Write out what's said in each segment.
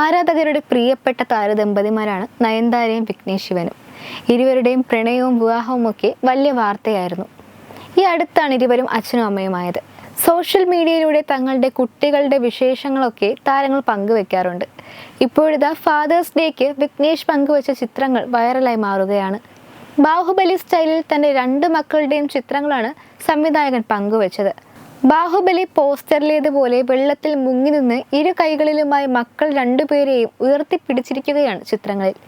ആരാധകരുടെ പ്രിയപ്പെട്ട താരദമ്പതിമാരാണ് നയൻതാരയും വിഘ്നേഷ് ശിവനും ഇരുവരുടെയും പ്രണയവും വിവാഹവും ഒക്കെ വലിയ വാർത്തയായിരുന്നു. ഈ അടുത്താണ് ഇരുവരും അച്ഛനും അമ്മയുമായത് സോഷ്യൽ മീഡിയയിലൂടെ തങ്ങളുടെ കുട്ടികളുടെ വിശേഷങ്ങളൊക്കെ താരങ്ങൾ പങ്കുവെക്കാറുണ്ട്. ഇപ്പോഴിതാ ഫാദേഴ്സ് ഡേക്ക് വിഘ്നേഷ് പങ്കുവച്ച ചിത്രങ്ങൾ വൈറലായി മാറുകയാണ്. ബാഹുബലി സ്റ്റൈലിൽ തന്റെ രണ്ട് മക്കളുടെയും ചിത്രങ്ങളാണ് സംവിധായകൻ പങ്കുവച്ചത്. ബാഹുബലി പോസ്റ്ററിലേതുപോലെ വെള്ളത്തിൽ മുങ്ങി നിന്ന് ഇരു കൈകളിലുമായി മക്കൾ രണ്ടുപേരെയും ഉയർത്തിപ്പിടിച്ചിരിക്കുകയാണ് ചിത്രങ്ങളിൽ.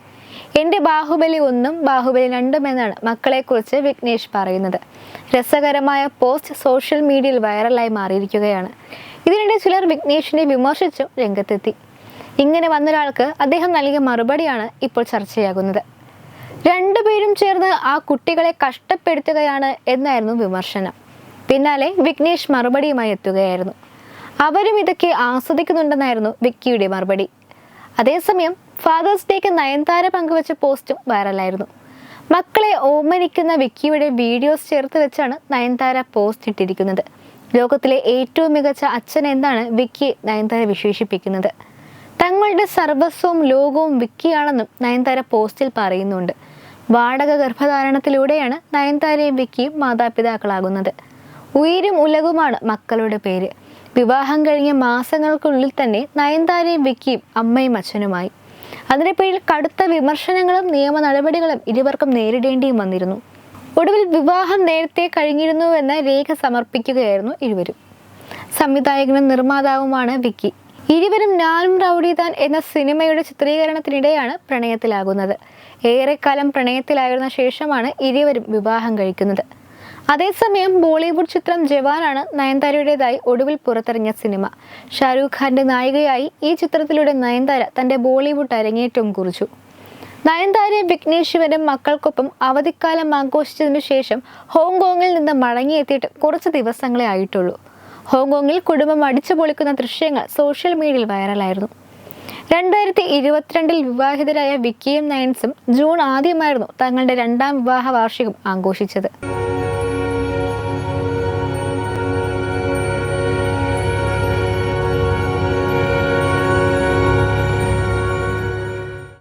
എന്റെ ബാഹുബലി ഒന്നും ബാഹുബലി രണ്ടും എന്നാണ് മക്കളെക്കുറിച്ച് വിഘ്നേഷ് പറയുന്നത്. രസകരമായ പോസ്റ്റ് സോഷ്യൽ മീഡിയയിൽ വൈറലായി മാറിയിരിക്കുകയാണ്. ഇതിനിടെ ചിലർ വിഘ്നേഷിനെ വിമർശിച്ചും രംഗത്തെത്തി. ഇങ്ങനെ വന്നൊരാൾക്ക് അദ്ദേഹം നൽകിയ മറുപടിയാണ് ഇപ്പോൾ ചർച്ചയാകുന്നത്. രണ്ടുപേരും ചേർന്ന് ആ കുട്ടികളെ കഷ്ടപ്പെടുത്തുകയാണ് എന്നായിരുന്നു വിമർശനം. പിന്നാലെ വിഘ്നേഷ് മറുപടിയുമായി എത്തുകയായിരുന്നു. അവരും ഇതൊക്കെ ആസ്വദിക്കുന്നുണ്ടെന്നായിരുന്നു വിക്കിയുടെ മറുപടി. അതേസമയം ഫാദേഴ്സ് ഡേക്ക് നയൻതാര പങ്കുവച്ച പോസ്റ്റും വൈറലായിരുന്നു. മക്കളെ ഓമനിക്കുന്ന വിക്കിയുടെ വീഡിയോസ് ചേർത്ത് വെച്ചാണ് നയൻതാര പോസ്റ്റ് ഇട്ടിരിക്കുന്നത്. ലോകത്തിലെ ഏറ്റവും മികച്ച അച്ഛൻ എന്നാണ് വിക്കി നയൻതാര വിശേഷിപ്പിക്കുന്നത്. തങ്ങളുടെ സർവസ്വവും ലോകവും വിക്കിയാണെന്നും നയൻതാര പോസ്റ്റിൽ പറയുന്നുണ്ട്. വാടക ഗർഭധാരണത്തിലൂടെയാണ് നയൻതാരയും വിക്കിയും മാതാപിതാക്കളാകുന്നത്. ഉയരും ഉലകുമാണ് മക്കളുടെ പേര്. വിവാഹം കഴിഞ്ഞ മാസങ്ങൾക്കുള്ളിൽ തന്നെ നയൻതാരയും വിക്കിയും അമ്മയും അച്ഛനുമായി. അതിന്റെ പേരിൽ കടുത്ത വിമർശനങ്ങളും നിയമ നടപടികളും ഇരുവർക്കും നേരിടേണ്ടിയും വന്നിരുന്നു. ഒടുവിൽ വിവാഹം നേരത്തെ കഴിഞ്ഞിരുന്നുവെന്ന രേഖ സമർപ്പിക്കുകയായിരുന്നു ഇരുവരും. സംവിധായകനും നിർമ്മാതാവുമാണ് വിക്കി. ഇരുവരും ഞാനും റൗഡി താൻ എന്ന സിനിമയുടെ ചിത്രീകരണത്തിനിടെയാണ് പ്രണയത്തിലാകുന്നത്. ഏറെക്കാലം പ്രണയത്തിലായിരുന്ന ശേഷമാണ് ഇരുവരും വിവാഹം കഴിക്കുന്നത്. അതേസമയം ബോളിവുഡ് ചിത്രം ജവാനാണ് നയൻതാരയുടേതായി ഒടുവിൽ പുറത്തിറങ്ങിയ സിനിമ. ഷാരൂഖ് ഖാന്റെ നായികയായി ഈ ചിത്രത്തിലൂടെ നയൻതാര തന്റെ ബോളിവുഡ് അരങ്ങേറ്റവും കുറിച്ചു. നയൻതാരയും വിഘ്നേഷ് ശിവനും മക്കൾക്കൊപ്പം അവധിക്കാലം ആഘോഷിച്ചതിനു ശേഷം ഹോങ്കോങ്ങിൽ നിന്ന് മടങ്ങിയെത്തിയിട്ട് കുറച്ച് ദിവസങ്ങളെ ആയിട്ടുള്ളൂ. ഹോങ്കോങ്ങിൽ കുടുംബം അടിച്ചു പൊളിക്കുന്ന ദൃശ്യങ്ങൾ സോഷ്യൽ മീഡിയയിൽ വൈറലായിരുന്നു. രണ്ടായിരത്തി ഇരുപത്തിരണ്ടിൽ വിവാഹിതരായ വിക്കിയും നയൻസും ജൂൺ ആദ്യമായിരുന്നു തങ്ങളുടെ രണ്ടാം വിവാഹ വാർഷികം ആഘോഷിച്ചത്.